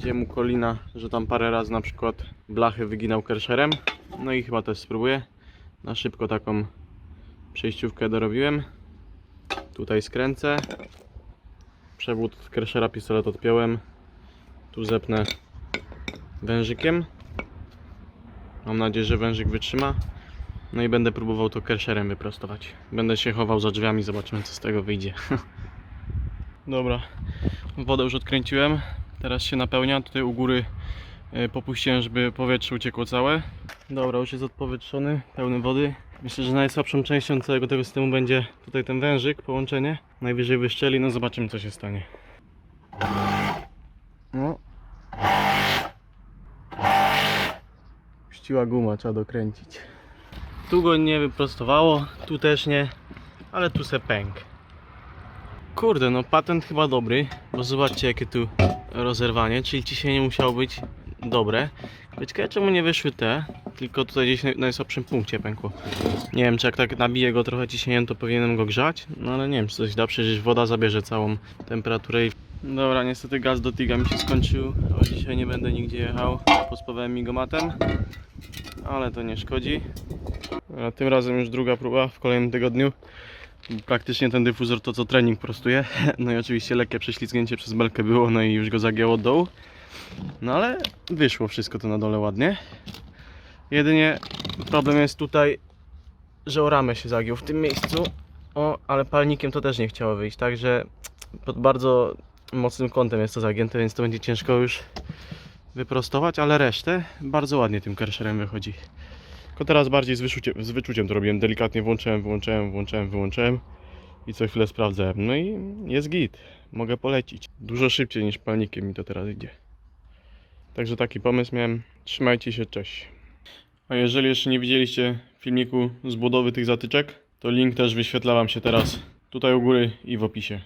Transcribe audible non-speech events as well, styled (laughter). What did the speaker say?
Widziałem u Kolina, że tam parę razy na przykład blachy wyginał kersherem. No i chyba też spróbuję. Na szybko taką przejściówkę dorobiłem. Tutaj skręcę. Przewód kershera pistolet odpiąłem. Tu zepnę wężykiem. Mam nadzieję, że wężyk wytrzyma. No i będę próbował to kersherem wyprostować. Będę się chował za drzwiami, zobaczymy co z tego wyjdzie. (laughs) Dobra, wodę już odkręciłem. Teraz się napełnia. Tutaj u góry e, popuściłem, żeby powietrze uciekło całe. Dobra, już jest odpowietrzony, pełny wody. Myślę, że najsłabszą częścią całego tego systemu będzie tutaj ten wężyk, połączenie. Najwyżej wyszczeli, no zobaczymy co się stanie. No. Puściła guma, trzeba dokręcić. Tu go nie wyprostowało, tu też nie, ale tu se pęk. Kurde, no patent chyba dobry, bo zobaczcie jakie tu rozerwanie, czyli ciśnienie musiało być dobre. Ciekawe czemu nie wyszły te, tylko tutaj gdzieś na najsłabszym punkcie pękło. Nie wiem, czy jak tak nabiję go trochę ciśnieniem, to powinienem go grzać, no ale nie wiem, czy coś da, przecież woda zabierze całą temperaturę i... Dobra, niestety gaz do Tiga mi się skończył, a dzisiaj nie będę nigdzie jechał, pospawałem migomatem, ale to nie szkodzi. A tym razem już druga próba w kolejnym tygodniu. Praktycznie ten dyfuzor to co trening prostuje. (laughs) No i oczywiście lekkie prześlizgnięcie przez belkę było, no i już go zagięło od dołu. No ale wyszło wszystko to na dole ładnie. Jedynie problem jest tutaj, że o ramę się zagiął w tym miejscu. O, ale palnikiem to też nie chciało wyjść, także pod bardzo mocnym kątem jest to zagięte, więc to będzie ciężko już wyprostować, ale resztę bardzo ładnie tym kersherem wychodzi. Tylko teraz bardziej z, wyczuciem, z wyczuciem to robiłem. Delikatnie włączyłem, wyłączyłem, włączyłem, wyłączyłem i co chwilę sprawdzałem. No i jest git. Mogę polecić. Dużo szybciej niż palnikiem mi to teraz idzie. Także taki pomysł miałem. Trzymajcie się, cześć. A jeżeli jeszcze nie widzieliście filmiku z budowy tych zatyczek, to link też wyświetla Wam się teraz tutaj u góry i w opisie.